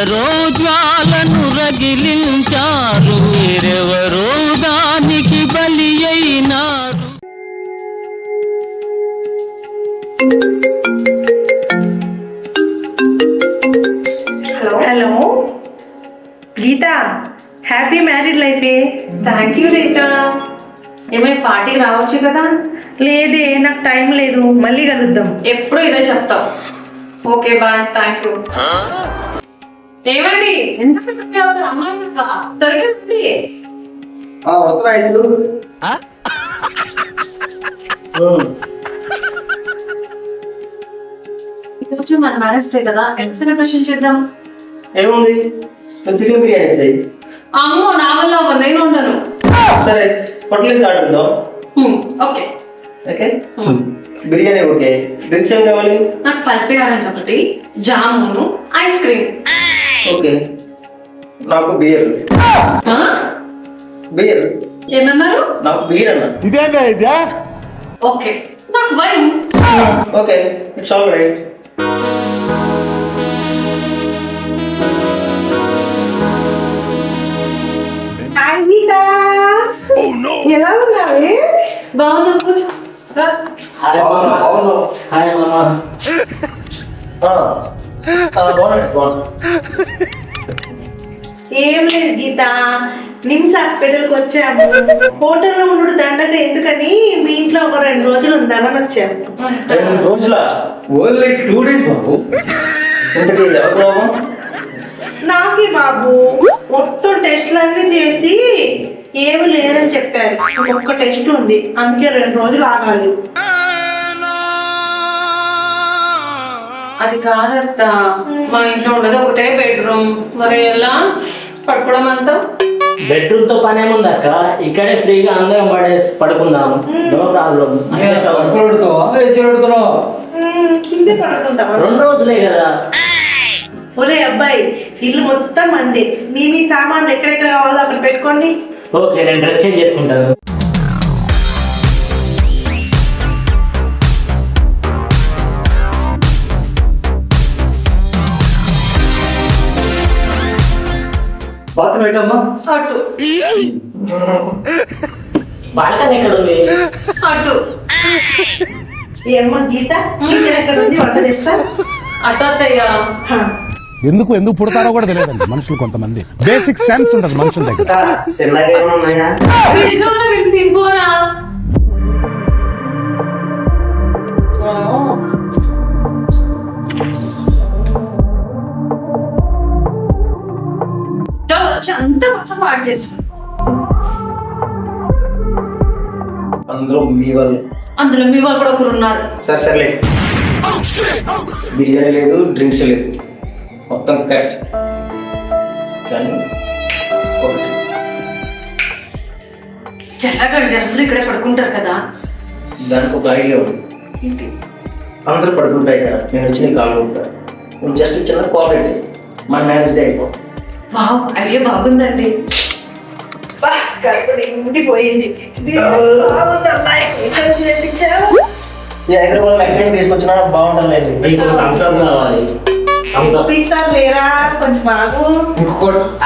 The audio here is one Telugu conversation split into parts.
ఎవరెవరో జ్వాలను రగిలించారు. వేరెవరో దానికి బలి అయినారు. Hello. Hello. Geeta happy married life A? Thank you Rita ఏమై పార్టీకి రావచ్చు కదా? లేదే నాకు టైం లేదు. మళ్ళీ కలుద్దాం. ఎప్పుడు ఇదే చెప్తావు ఓకే బాయ్. థ్యాంక్ యూ ఏమండి? ఎంత అమ్మాయి ఈరోజు మన మ్యారేజ్ డే కదా ఎంత సెలబ్రేషన్ చేద్దాం? ఏముంది? చికెన్ బిర్యానీ చేయి. అమ్మో నా వల్ల ఒక నేను ఉండను సరే హోటల్కి ఆడుకుందాం హ్మ్, okay. Okay? Biryani okay. Drinks ఏం కావాలి? నాకు పల్పి ఆరెంజ్ ఒకటి జామును ఐస్ క్రీమ్. ఓకే నాకు బియర్ ఆ? బియర్ ఏమన్నారు నాకు బియర్ అన్న ఓకే నాకు wine okay it's all right hi Geeta ఎలా ఉన్నావే బాగున్నా కూర్చో రా. హాయ్ మామా ఏం లేదు గీత. నిమ్స్ హాస్పిటల్కి వచ్చాము. హోటల్లో ఉండు దండగ ఎందుకని మీ ఇంట్లో ఒక రెండు రోజులు ఉందామని వచ్చాము. రెండు రోజుల? ఓన్లీ టూ డేస్ బాబు. ఇంతకీ ఎవరు నాకే బాబు. మొత్తం టెస్టులన్నీ చేసి ఏమి లేదని చెప్పారు. ఒక్క టెస్ట్ ఉంది. అందుకే రెండు రోజులు ఆగాలి. అది కాదత్త. మా ఇంట్లో ఉండదు ఒకటే బెడ్రూమ్ మరి ఎలా? పడుకోవడం అంతా? బెడ్రూమ్తో పని ఏముంది అక్క ఇక్కడే ఫ్రీగా అందరం పడేసి పడుకుందాం. No problem. కిందే రెండు రోజులే కదా. ఒరే అబ్బాయి ఇల్లు మొత్తం మంది. మీ మీ సామాన్లు ఎక్కడెక్కడ కావాలో అక్కడ పెట్టుకోండి. ఓకే నేను డ్రెస్ చేంజ్ చేసుకుంటాను. బాత్రూమ్ ఏంటమ్మా అటు బాల్కనీ ఎక్కడ ఉంది అటు ఏమ్మా గీత? కిచెన్ ఎక్కడ ఉంది వంట చేస్తా? అటు అత్తయ్య. హా. ఎందుకు ఎందుకు పుడతారో కూడా తెలియదండి మనుషులు కొంతమంది. బేసిక్ సెన్స్ ఉంటుంది మనుషుల దగ్గర. అంతా కొంచెం పాడు చేస్తుంది అందరూ మీ వాళ్ళు? అందులో మీ వాళ్ళు కూడా ఒకరు ఉన్నారు. సరే సర్లే. బిర్యానీ లేదు డ్రింక్స్ లేదు. మొత్తం కరెక్ట్ కానీ ఒకటి. చల్లగండి అందరూ ఇక్కడే పడుకుంటారు కదా. దానికి ఒక ఐడియా ఉంది. అందరూ పడుకుంటాయి కదా నేను వచ్చి నీకు కాల్ ఉంటా నువ్వు జస్ట్ చిన్న కాల్ అయితే మన మ్యారేజ్ డే అయిపో. వావ్ ఐడియా బాగుందండి. కడుపు నిండిపోయింది. బాగుంది అమ్మాయి ఎక్కడి నుంచి తెప్పించావు ఈ హైదరాబాద్ ఎక్కడ తీసుకొచ్చినా బాగుంటుంది మీకు కావాలి. చూపిస్తారు లేరా? కొంచెం బాగు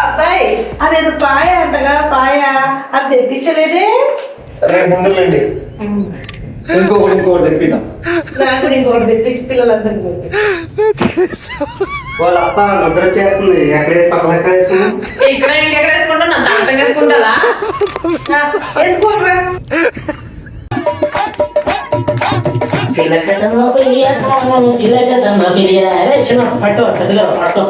అబ్బాయి అదేదో పాయ అంటగా పాయ. అది తెప్పించలేదే? రేపు తెప్పిద్దాం. నాకు ఇంకోటి తెప్పించి పిల్లలందరికీ. వాళ్ళ నిద్ర చేస్తుంది ఎక్కడ పక్కన ఎక్కడ వేసుకుంది ఇక్కడ ఇంకెక్కడ వేసుకుంటా నా దాంట్లో వేసుకుంటారా వేసుకోరా పట్టు పెద్దగా పట్టు.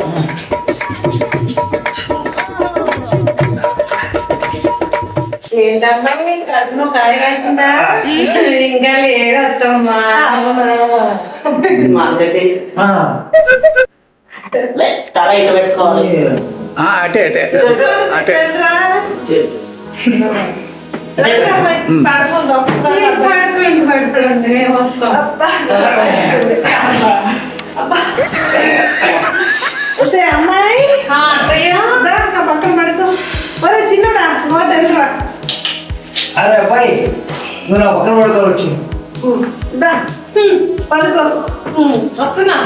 ఏంటమ్మా కాయ కాకుండా? ఇంకా లేదు అత్తమ్మా. మార్కెట్ తల ఇటు పెట్టుకోవాలి. అటే అటే. అటే. అమ్మాయి. పక్కన పడుకో ఒరే చిన్నడా నోట్ తెలుసురా అరే అబ్బాయి నువ్వు నా పక్కన పడుకోవచ్చు పడుకో. వస్తున్నా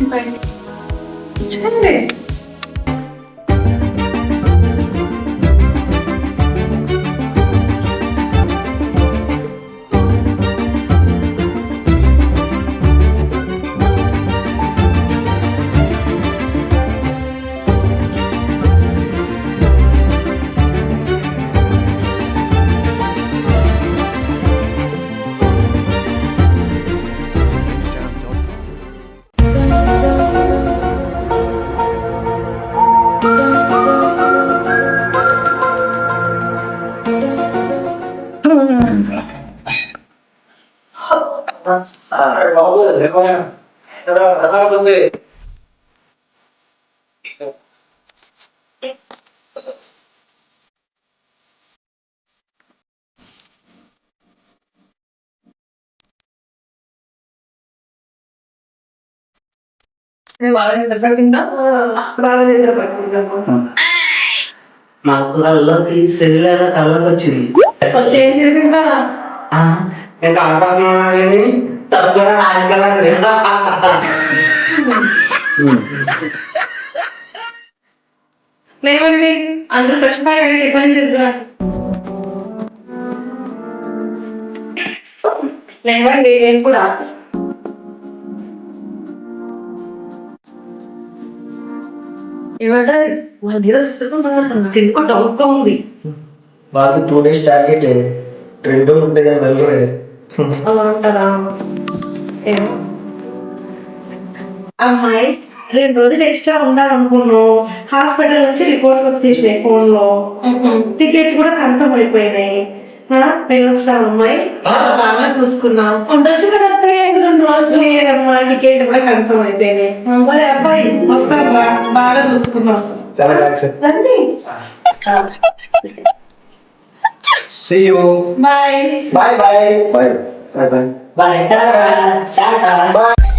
వచ్చేయండి నిద్ర పట్టిందమ్మా నాకు కళ్ళకి సెల్లుల కళ్ళకి వచ్చింది ఇంకా ఆటని తప్పకుండా రాజకీయాలండి లేవండి అందరూ ఫ్రెష్ బాగా టిఫిన్ తిరుగురా లేవండి నేను కూడా ఇవాళ డౌట్గా ఉంది. వాళ్ళు టూ డేస్ టార్గెట్. రెండు ఉంటాయి కానీ వెళ్ళలేదు అలా అంటారా? ఏమో. అమ్మాయి రెండు రోజులు ఎక్స్ట్రా ఉండాలనుకున్నావు. హాస్పిటల్ నుంచి రిపోర్ట్ వచ్చేసినాయి ఫోన్లో టికెట్స్ కూడా కన్ఫర్మ్ అయిపోయినాయి. వెళ్ళొస్తాం అమ్మాయి. బాగా చూసుకున్నాం. ఉండొచ్చు కదా రెండు రోజులు. లేదమ్మా టికెట్ కూడా కన్ఫర్మ్ అయిపోయినాయి. అమ్మాయి అబ్బాయి వస్తాం రా బాగా చూసుకున్నాం. రండి. See you bye bye bye bye bye bye bye Tata టాటా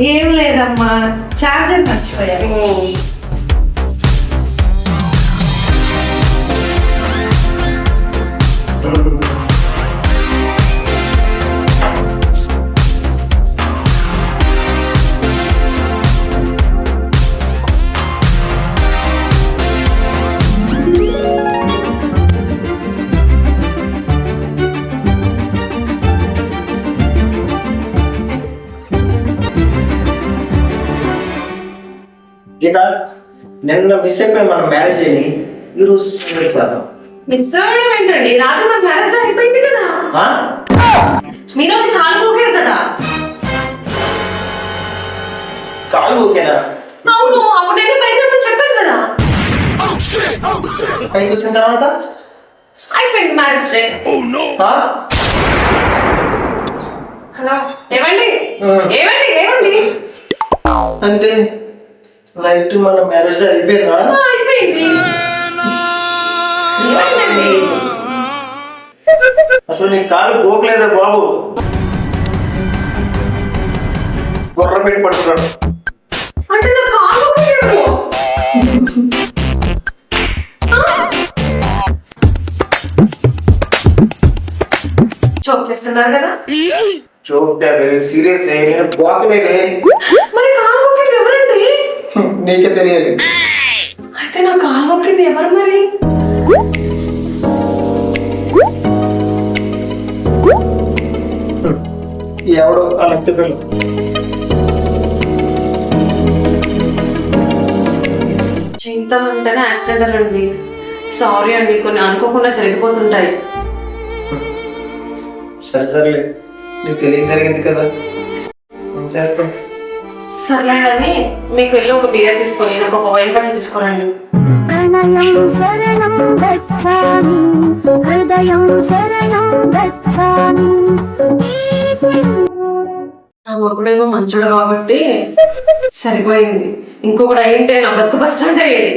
ఏం లేదమ్మా. చార్జర్ మర్చిపోయారు. గీత నిన్న మిస్ అయిపోయి మనం మ్యారేజ్ అయ్యి ఈరోజు సింగిల్ చేద్దాం మిస్ అవ్వడం ఏంటండి రాత్రి మా మ్యారేజ్ అయిపోయింది కదా? మీరు అది కాలుకోగారు కదా. కాలు ఓకేనా అవును అప్పుడు నేను బయట చెప్పాను కదా. పైకి వచ్చిన తర్వాత? అయిపోయింది మ్యారేజ్ డే? హలో ఏమండి. ఏమండి ఏమండి అంటే? నైట్ మన మ్యారేజ్ డే అయిపోయిందా? అసలు నీ కాలు పోకలేదా బాబు. గుర్ర పెట్టి పడుతున్నాడు ఊపిరేమో. చూపిస్తున్నారు కదా. చూస్తే సీరియస్ నేను పోకలేదు మరి కాలు నీకే తెలియాలి. అయితే నా కాలు మొక్కింది ఎవరు మరి? ఎవడో వాళ్ళకి తెలియదు చింత అంటేనే యాక్సిడెంటల్ అండి సారీ అండి కొన్ని అనుకోకుండా జరిగిపోతుంటాయి. సరే సరేలే. నీకు తెలియక జరిగింది కదా. చేస్తాం? సర్లే కానీ మీకు వెళ్ళి ఒక బియర్ తీసుకొని ఒక వైన్ పని తీసుకురండి. ప్రణయం శరణం మంచుడు కాబట్టి సరిపోయింది. ఇంకొకటి అయింటే నా బతుకు బస్టాండ్ అయ్యేది.